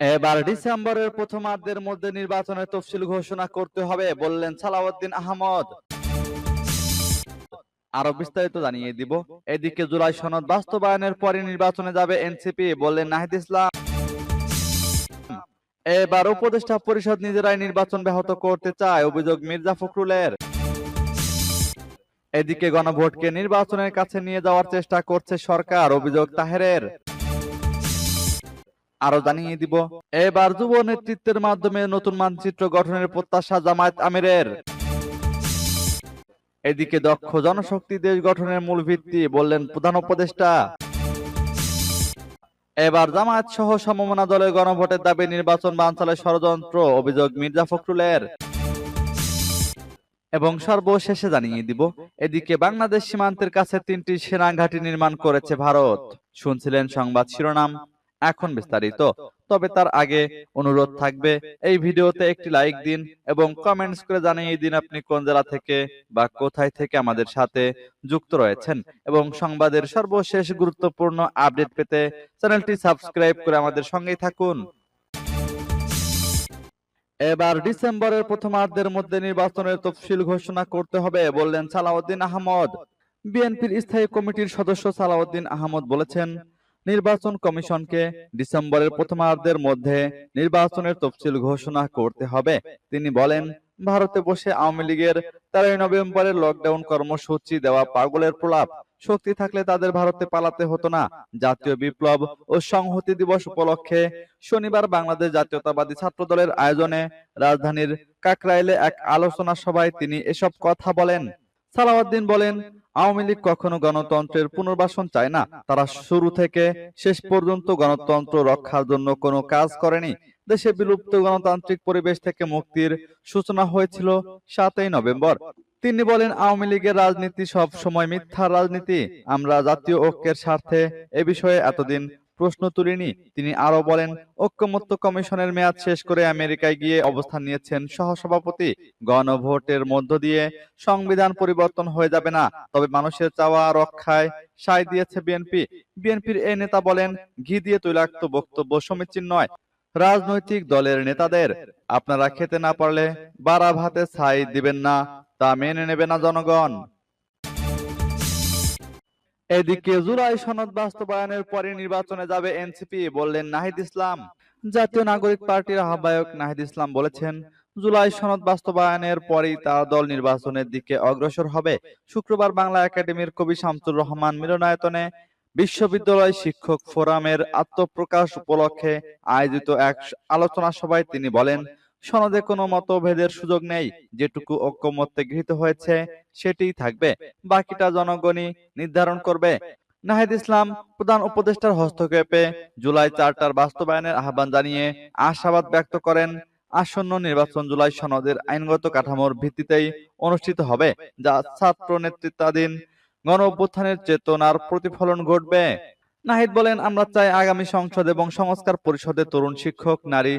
এবার ডিসেম্বরের প্রথমার্ধের মধ্যে নির্বাচনের তফসিল ঘোষণা করতে হবে, বললেন সালাউদ্দিন আহমদ। আরও বিস্তারিত জানিয়ে দিব। এদিকে জুলাই সনদ বাস্তবায়নের পরে নির্বাচনে যাবে এনসিপি, বললেন নাহিদ ইসলাম। এবার উপদেষ্টা পরিষদ নিজেরাই নির্বাচন ব্যাহত করতে চায়, অভিযোগ মির্জা ফখরুলের। এদিকে গণভোটকে নির্বাচনের কাছে নিয়ে যাওয়ার চেষ্টা করছে সরকার, অভিযোগ তাহেরের। আরও জানিয়ে দিব, এবার যুব নেতৃত্বের মাধ্যমে নতুন মানচিত্র গঠনের প্রত্যাশা জামায়াত আমিরের। এদিকে দক্ষ জনশক্তি দেশ গঠনের মূল ভিত্তি বললেন প্রধান উপদেষ্টা। এবার জামায়াত সহ সমমনা দলের গণভোটের দাবি নির্বাচন বানচালের ষড়যন্ত্র, অভিযোগ মির্জা ফখরুলের। এবং সর্বশেষে জানিয়ে দিব, এদিকে বাংলাদেশ সীমান্তের কাছে তিনটি সেনা ঘাঁটি নির্মাণ করেছে ভারত। শুনছিলেন সংবাদ শিরোনাম এখন বিস্তারিত। তবে তার আগে অনুরোধ থাকবে এই ভিডিওতে একটি লাইক দিন এবং কমেন্টস করে জানিয়ে দিন আপনি কোন জেলা থেকে বা কোথায় থেকে আমাদের সাথে যুক্ত রয়েছেন। এবং সংবাদের সর্বশেষ গুরুত্বপূর্ণ আপডেট পেতে চ্যানেলটি সাবস্ক্রাইব করে আমাদের সঙ্গেই থাকুন। এবার ডিসেম্বরের প্রথমার্ধের মধ্যে নির্বাচনের তফসিল ঘোষণা করতে হবে বললেন সালাউদ্দিন আহমদ। বিএনপির স্থায়ী কমিটির সদস্য সালাউদ্দিন আহমদ বলেছেন নির্বাচন কমিশনকে ডিসেম্বরের প্রথমার্ধের মধ্যে নির্বাচনের তফসিল ঘোষণা করতে হবে। তিনি বলেন, ভারতে বসে আওয়ামী লীগের তেরোই নভেম্বরের লকডাউন কর্মসূচি দেওয়া পাগলের প্রলাপ। শক্তি থাকলে তাদের ভারতে পালাতে হতো না। জাতীয় বিপ্লব ও সংহতি দিবস উপলক্ষে শনিবার বাংলাদেশ জাতীয়তাবাদী ছাত্র দলের আয়োজনে রাজধানীর কাকরাইলে এক আলোচনা সভায় তিনি এসব কথা বলেন। সালাউদ্দিন বলেন আওয়ামী লীগ কখনো গণতন্ত্রের পুনর্বাসন চায় না। তারা শুরু থেকে শেষ পর্যন্ত গণতন্ত্র রক্ষার জন্য কোনো কাজ করেনি। দেশে বিলুপ্ত গণতান্ত্রিক পরিবেশ থেকে মুক্তির সূচনা হয়েছিল সাতই নভেম্বর। তিনি বলেন, আওয়ামী লীগের রাজনীতি সব সময় মিথ্যা রাজনীতি। আমরা জাতীয় ঐক্যের স্বার্থে এ বিষয়ে এতদিন প্রশ্ন তুলিনি। তিনি আরও বলেন, ঐক্যমত্য কমিশনের মেয়াদ শেষ করে আমেরিকায় গিয়ে অবস্থান নিয়েছেন সহসভাপতি। গণভোটের মধ্য দিয়ে সংবিধান পরিবর্তন হয়ে যাবে না। তবে মানুষের চাওয়া রক্ষায় সায় দিয়েছে বিএনপি। বিএনপির এই নেতা বলেন, ঘি দিয়ে তৈলাক্ত বক্তব্য সমীচীন নয়। রাজনৈতিক দলের নেতাদের আপনারা খেতে না পারলে বারা ভাতে ছাই দিবেন না। তা মেনে নেবে না জনগণ। এদিকে জুলাই সনদ বাস্তবায়নের পরে নির্বাচনে যাবে এনসিপি, বললেন নাহিদ ইসলাম। জাতীয় নাগরিক পার্টির আহ্বায়ক নাহিদ ইসলাম বলেছেন, জুলাই সনদ বাস্তবায়নের পরেই তার দল নির্বাচনের দিকে অগ্রসর হবে। শুক্রবার বাংলা একাডেমির কবি শামসুর রহমান মিলনায়তনে বিশ্ববিদ্যালয় শিক্ষক ফোরামের আত্মপ্রকাশ উপলক্ষে আয়োজিত এক আলোচনা সভায় তিনি বলেন সনদে কোনো মতভেদের সুযোগ নেই। যেটুকু ঐক্যমত্যে গৃহীত হয়েছে, সেটিই থাকবে। বাকিটা জনগণই নির্ধারণ করবে। নাহিদ ইসলাম, প্রধান উপদেষ্টার হস্তক্ষেপে জুলাই চার্টার বাস্তবায়নের আহ্বান জানিয়ে আশাবাদ ব্যক্ত করেন, আসন্ন নির্বাচন জুলাই সনদের আইনগত কাঠামোর ভিত্তিতেই অনুষ্ঠিত হবে, যা ছাত্র নেতৃত্বাধীন গণ অভ্যুত্থানের চেতনার প্রতিফলন ঘটবে। নাহিদ বলেন, আমরা চাই আগামী সংসদ এবং সংস্কার পরিষদে তরুণ শিক্ষক, নারী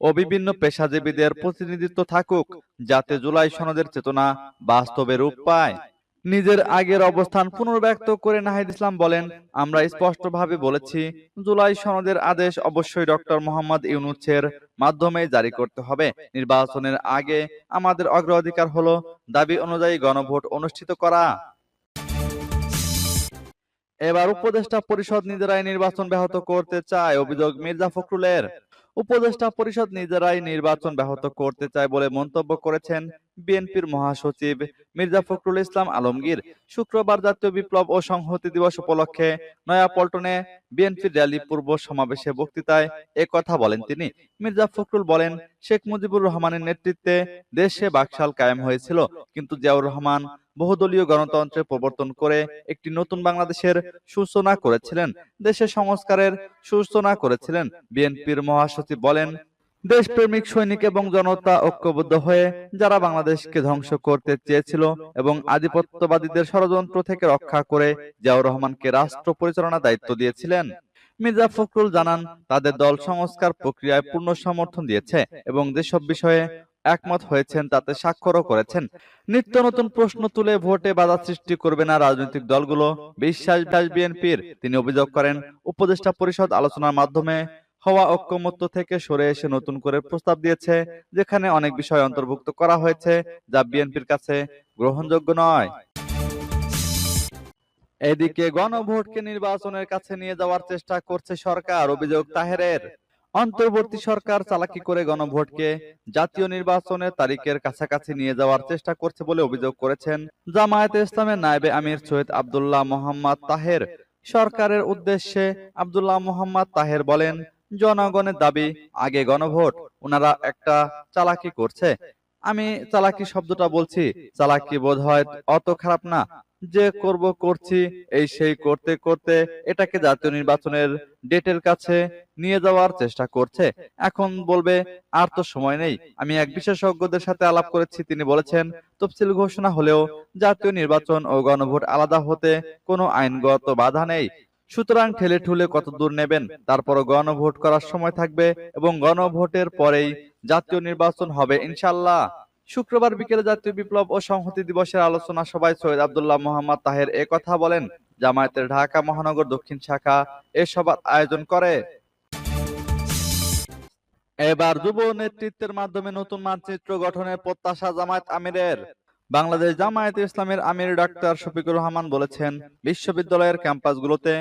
ও বিভিন্ন পেশাজীবীদের প্রতিনিধিত্ব থাকুক, যাতে জুলাই সনদের চেতনা বাস্তবে রূপ পায়। নিজের আগের অবস্থান পুনর্ব্যক্ত করে নাহিদ ইসলাম বলেন, আমরা স্পষ্টভাবে বলেছি, জুলাই সনদের আদেশ অবশ্যই ডক্টর মোহাম্মদ ইউনুসের মাধ্যমে জারি করতে হবে। নির্বাচনের আগে আমাদের অগ্রাধিকার হলো, দাবি অনুযায়ী গণভোট অনুষ্ঠিত করা। এবার উপদেষ্টা পরিষদ নিজেরাই নির্বাচন ব্যাহত করতে চায় অভিযোগ মির্জা ফখরুলের। উপদেষ্টা পরিষদ নিজেরাই নির্বাচন ব্যাহত করতে চায় বলে মন্তব্য করেছেন বিএনপির মহাসচিব মির্জা ফখরুল ইসলাম আলমগীর শুক্রবার জাতীয় বিপ্লব ও সংহতি দিবস উপলক্ষে নয়াপল্টনে বিএনপির র্যালি পূর্ব সমাবেশে বক্তৃতায় এ কথা বলেন তিনি। মির্জা ফখরুল বলেন, শেখ মুজিবুর রহমানের নেতৃত্বে দেশে বাকশাল কায়েম হয়েছিল, কিন্তু জিয়াউর রহমান বহুদলীয় গণতন্ত্রের প্রবর্তন করে একটি নতুন বাংলাদেশের সূচনা করেছিলেন, দেশের সংস্কারের সূচনা করেছিলেন। বিএনপির মহাসচিব বলেন দেশপ্রেমিক সৈনিক এবং জনতা ঐক্যবদ্ধ হয়ে যারা বাংলাদেশকে ধ্বংস করতে চেয়েছিল এবং আধিপত্যবাদীদের ষড়যন্ত্র থেকে রক্ষা করে জিয়াউর রহমানকে রাষ্ট্র পরিচালনার দায়িত্ব দিয়েছিলেন। মির্জা ফখরুল জানান, তাদের দল সংস্কার প্রক্রিয়ায় পূর্ণ সমর্থন দিয়েছে এবং যেসব বিষয়ে একমত হয়েছেন তাতে স্বাক্ষরও করেছেন। নিত্য নতুন প্রশ্ন তুলে ভোটে বাধা সৃষ্টি করবে না রাজনৈতিক দলগুলো, বিশ্বাস বিএনপির। তিনি অভিযোগ করেন, উপদেষ্টা পরিষদ আলোচনার মাধ্যমে হওয়া ঐক্যমত্য থেকে সরে এসে নতুন করে প্রস্তাব দিয়েছে, যেখানে অনেক বিষয় অন্তর্ভুক্ত করা হয়েছে যা বিএনপির কাছে গ্রহণযোগ্য নয়। এদিকে গণভোটকে নির্বাচনের কাছে নিয়ে যাওয়ার চেষ্টা করছে সরকার, অভিযোগ তাহেরের। অন্তর্বর্তী সরকার চালাকি করে গণভোটকে জাতীয় নির্বাচনের তারিখের কাছাকাছি নিয়ে যাওয়ার চেষ্টা করছে বলে অভিযোগ করেছেন জামায়াতে ইসলামের নায়েবে আমির সৈয়দ আবদুল্লাহ মোহাম্মদ তাহের। সরকারের উদ্দেশ্যে আব্দুল্লাহ মোহাম্মদ তাহের বলেন জনগণের দাবি, আগে গণভোট, ওনারা একটা চালাকি করছে। আমি চালাকি শব্দটা বলছি, চালাকি বোধ হয় অত খারাপ না। যে করব করছি, এই সেই করতে করতে এটাকে জাতীয় নির্বাচনের ডেটের কাছে নিয়ে যাওয়ার চেষ্টা করছে। এখন বলবে, আর তো সময় নেই। আমি এক বিশেষজ্ঞদের সাথে আলাপ করেছি, তিনি বলেছেন, তফসিল ঘোষণা হলেও জাতীয় নির্বাচন ও গণভোট আলাদা হতে কোনো আইনগত বাধা নেই। সুতরাং ঠেলে ঠুলে কত দূর নেবেন? তারপর গণভোট করার সময় থাকবে এবং গণভোটের পরেই জাতীয় নির্বাচন হবে ইনশাল্লাহ শুক্রবার বিকেলে জাতীয় বিপ্লব ও সংহতি দিবসের আলোচনা সভায় সৈয়দ আবদুল্লাহ মোহাম্মদ তাহের এ কথা বলেন। জামায়াতের ঢাকা, মহানগর, দক্ষিণ শাখা এ সভার আয়োজন করে। এবার যুব নেতৃত্বের মাধ্যমে নতুন মানচিত্র গঠনের প্রত্যাশা জামায়াত আমিরের। বাংলাদেশ জামায়াত ইসলামের আমির ডাক্তার শফিকুর রহমান বলেছেন, বিশ্ববিদ্যালয়ের ক্যাম্পাসগুলোতে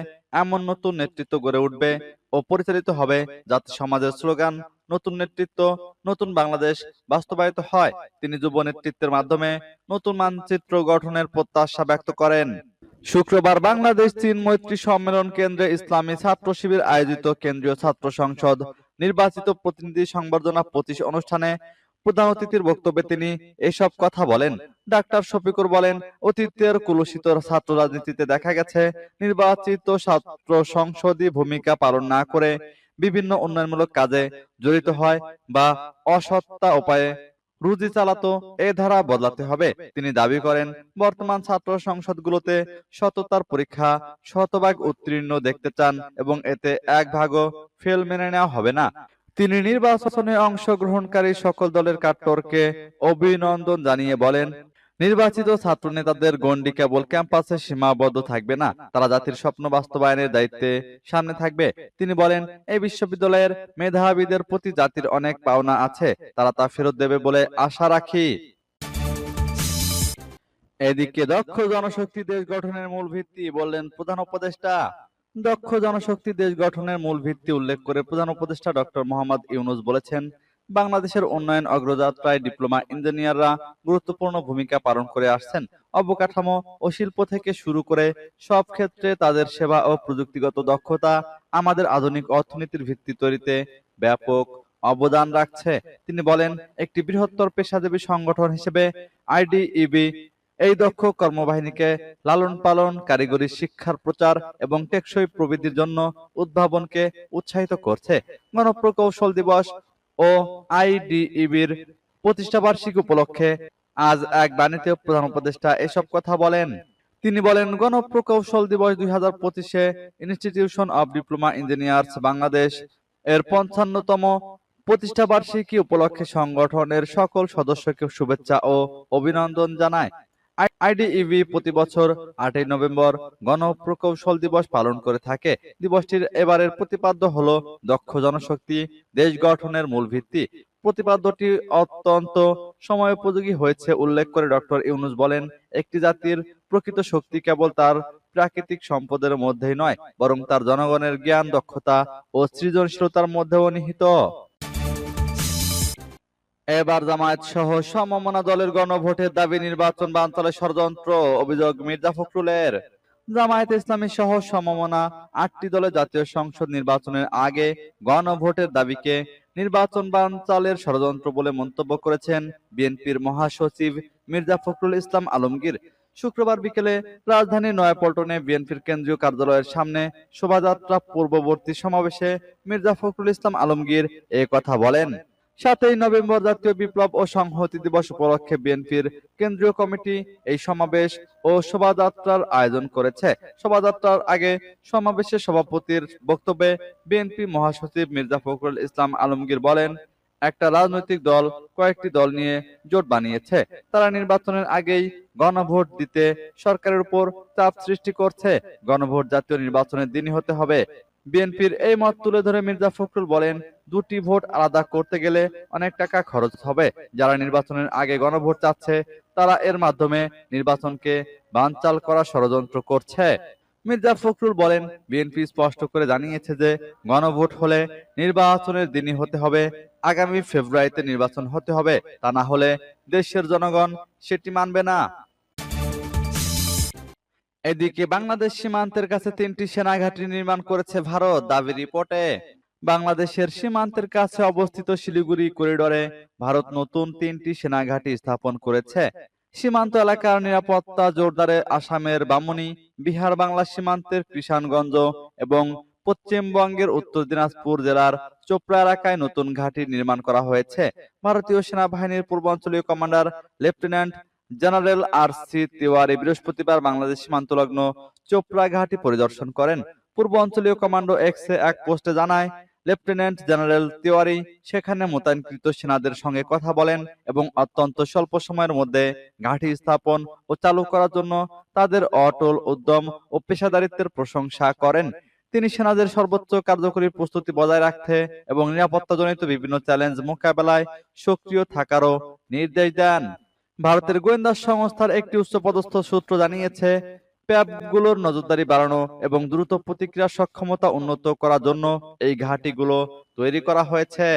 এমন নতুন নেতৃত্ব গড়ে উঠবে ও পরিচালিত হবে যাতে সমাজের স্লোগান, নতুন নেতৃত্ব, নতুন বাংলাদেশ বাস্তবায়িত হয়। তিনি যুব নেতৃত্বের মাধ্যমে নতুন মানচিত্র গঠনের প্রত্যাশা ব্যক্ত করেন। শুক্রবার বাংলাদেশ চীন মৈত্রী সম্মেলন কেন্দ্রে ইসলামী ছাত্র শিবির আয়োজিত কেন্দ্রীয় ছাত্র সংসদ নির্বাচিত প্রতিনিধি সংবর্ধনা পঁচিশ অনুষ্ঠানে প্রধান অতিথির বক্তব্যে তিনি এসব কথা বলেন। ডাক্তার শফিকুর বলেন, অতীতের কুলুষিত ছাত্র রাজনীতিতে দেখা গেছে, নির্বাচিত ছাত্র সংসদী ভূমিকা পালন না করে বিভিন্ন উন্নয়নমূলক কাজে জড়িত হয় বা অসত্তা উপায়ে রুজি চালাতো, এ ধারা বদলাতে হবে। তিনি দাবি করেন, বর্তমান ছাত্র সংসদগুলোতে সততার পরীক্ষা শতভাগ উত্তীর্ণ দেখতে চান এবং এতে এক ভাগও ফেল মেনে নেওয়া হবে না। তিনি নির্বাচনে অংশগ্রহণকারী সকল দলের কাট্টরকে অভিনন্দন জানিয়ে বলেন নির্বাচিত ছাত্র নেতাদের গণ্ডি কেবল ক্যাম্পাসে সীমাবদ্ধ থাকবে না, তারা জাতির স্বপ্ন বাস্তবায়নের দায়িত্বে সামনে থাকবে। তিনি বলেন এই বিশ্ববিদ্যালয়ের মেধাবীদের প্রতি জাতির অনেক পাওনা আছে, তারা তা ফেরত দেবে বলে আশা রাখি। এদিকে দক্ষ জনশক্তি দেশ গঠনের মূল ভিত্তি বললেন প্রধান উপদেষ্টা। দক্ষ জনশক্তি দেশ গঠনের মূল ভিত্তি উল্লেখ করে প্রধান উপদেষ্টা ডক্টর মোহাম্মদ ইউনুস বলেছেন বাংলাদেশের উন্নয়ন অগ্রযাত্রায় ডিপ্লোমা ইঞ্জিনিয়াররা গুরুত্বপূর্ণ ভূমিকা পালন করে আসছেন। অবকাঠামো ও শিল্প থেকে শুরু করে সব ক্ষেত্রে তাদের সেবা ও প্রযুক্তিগত দক্ষতা আমাদের আধুনিক অর্থনীতির ভিত্তি তৈরিতে ব্যাপক অবদান রাখছে। তিনি বলেন, একটি বৃহত্তর পেশাজীবী সংগঠন হিসেবে আইডিইবি এই দক্ষ কর্মবাহিনীকে লালন পালন, কারিগরি শিক্ষার প্রচার এবং টেকসই প্রবৃদ্ধির জন্য উদ্ভাবনকে উৎসাহিত করছে। গণপ্রকৌশল দিবস ও আইডিইবির প্রতিষ্ঠা বার্ষিকী উপলক্ষে আজ এক বাণিজ্য প্রধান উপদেষ্টা এসব কথা বলেন। তিনি বলেন, গণপ্রকৌশল দিবস দুই হাজার পঁচিশে institution of diploma engineers Bangladesh এর পঞ্চান্নতম প্রতিষ্ঠা বার্ষিকী উপলক্ষে সংগঠনের সকল সদস্যকে শুভেচ্ছা ও অভিনন্দন জানায়। আইডিইবি প্রতি বছর আটই নভেম্বর গণপ্রকৌশল দিবস পালন করে থাকে। দিবসটির এবারের প্রতিপাদ্য হল দক্ষ জনশক্তি, দেশ গঠনের মূল ভিত্তি। প্রতিপাদ্যটি অত্যন্ত সময়োপযোগী হয়েছে উল্লেখ করে ডক্টর ইউনুস বলেন, একটি জাতির প্রকৃত শক্তি কেবল তার প্রাকৃতিক সম্পদের মধ্যেই নয়, বরং তার জনগণের জ্ঞান, দক্ষতা ও সৃজনশীলতার মধ্যেও নিহিত। এবার জামায়াত সহ সমমনা দলের গণভোটের দাবি নির্বাচন বানচালের ষড়যন্ত্র, অভিযোগ মির্জা ফখরুলের। জামায়াত ইসলামী সহ সমমনা আটটি দলের জাতীয় সংসদ নির্বাচনের আগে গণভোটের দাবিকে নির্বাচন বানচালের ষড়যন্ত্র বলে মন্তব্য করেছেন বিএনপির মহাসচিব মির্জা ফখরুল ইসলাম আলমগীর। শুক্রবার বিকেলে রাজধানীর নয়াপল্টনে বিএনপির কেন্দ্রীয় কার্যালয়ের সামনে শোভাযাত্রা পূর্ববর্তী সমাবেশে মির্জা ফখরুল ইসলাম আলমগীর এ কথা বলেন। সাতই নভেম্বর জাতীয় বিপ্লব ও সংহতি দিবস উপলক্ষে বিএনপির কেন্দ্রীয় কমিটি এই সমাবেশ ও শোভাযাত্রার আয়োজন করেছে। শোভাযাত্রার আগে সমাবেশের সভাপতির বক্তব্যে বিএনপি মহাসচিব মির্জা ফখরুল ইসলাম আলমগীর বলেন, একটা রাজনৈতিক দল কয়েকটি দল নিয়ে জোট বানিয়েছে। তারা নির্বাচনের আগেই গণভোট দিতে সরকারের উপর চাপ সৃষ্টি করছে। গণভোট জাতীয় নির্বাচনের দিনই হতে হবে। বিএনপির এই মত তুলে ধরে মির্জা ফখরুল বলেন দুটি ভোট আলাদা করতে গেলে অনেক টাকা খরচ হবে। যারা নির্বাচনের আগে গণভোট চাচ্ছে, তারা এর মাধ্যমে নির্বাচনকে বানচাল করা ষড়যন্ত্র করছে। মির্জা ফখরুল বলেন, বিএনপি স্পষ্ট করে জানিয়েছে যে গণভোট হলে নির্বাচনের দিনই হতে হবে, আগামী ফেব্রুয়ারিতে নির্বাচন হতে হবে, তা না হলে দেশের জনগণ সেটি মানবে না। এদিকে বাংলাদেশ সীমান্তের কাছে তিনটি সেনাঘাঁটি নির্মাণ করেছে ভারত, দাবি রিপোর্টে। বাংলাদেশের সীমান্তের কাছে অবস্থিত শিলিগুড়ি করিডোরে ভারত নতুন তিনটি সেনাঘাঁটি স্থাপন করেছে। সীমান্ত এলাকার নিরাপত্তা জোরদারে আসামের বামুনি, বিহার বাংলা সীমান্তের কৃষাণগঞ্জ এবং পশ্চিমবঙ্গের উত্তর দিনাজপুর জেলার চোপড়া এলাকায় নতুন ঘাঁটি নির্মাণ করা হয়েছে। ভারতীয় সেনাবাহিনীর পূর্বাঞ্চলীয় commander lieutenant general R C Tiwari বৃহস্পতিবার বাংলাদেশ সীমান্ত লগ্ন চোপড়া ঘাঁটি পরিদর্শন করেন। পূর্ব অঞ্চলীয় কমান্ডো এক্স এক পোস্টে জানায় লেফটেন্যান্ট জেনারেল তিওয়ারি সেখানে মোতায়েনকৃত সেনাদের সঙ্গে কথা বলেন এবং অত্যন্ত স্বল্প সময়ের মধ্যে ঘাঁটি স্থাপন ও চালু করার জন্য তাদের অটল উদ্যম ও পেশাদারিত্বের প্রশংসা করেন। তিনি সেনাদের সর্বোচ্চ কার্যকরী প্রস্তুতি বজায় রাখতে এবং নিরাপত্তাজনিত বিভিন্ন চ্যালেঞ্জ মোকাবেলায় সক্রিয় থাকারও নির্দেশ দেন। ভারতের গোয়েন্দা সংস্থার একটি উচ্চপদস্থ সূত্র জানিয়েছে প্যাবগুলোর নজরদারি বাড়ানো এবং দ্রুত প্রতিক্রিয়া সক্ষমতা উন্নত করার জন্য এই ঘাঁটিগুলো তৈরি করা হয়েছে।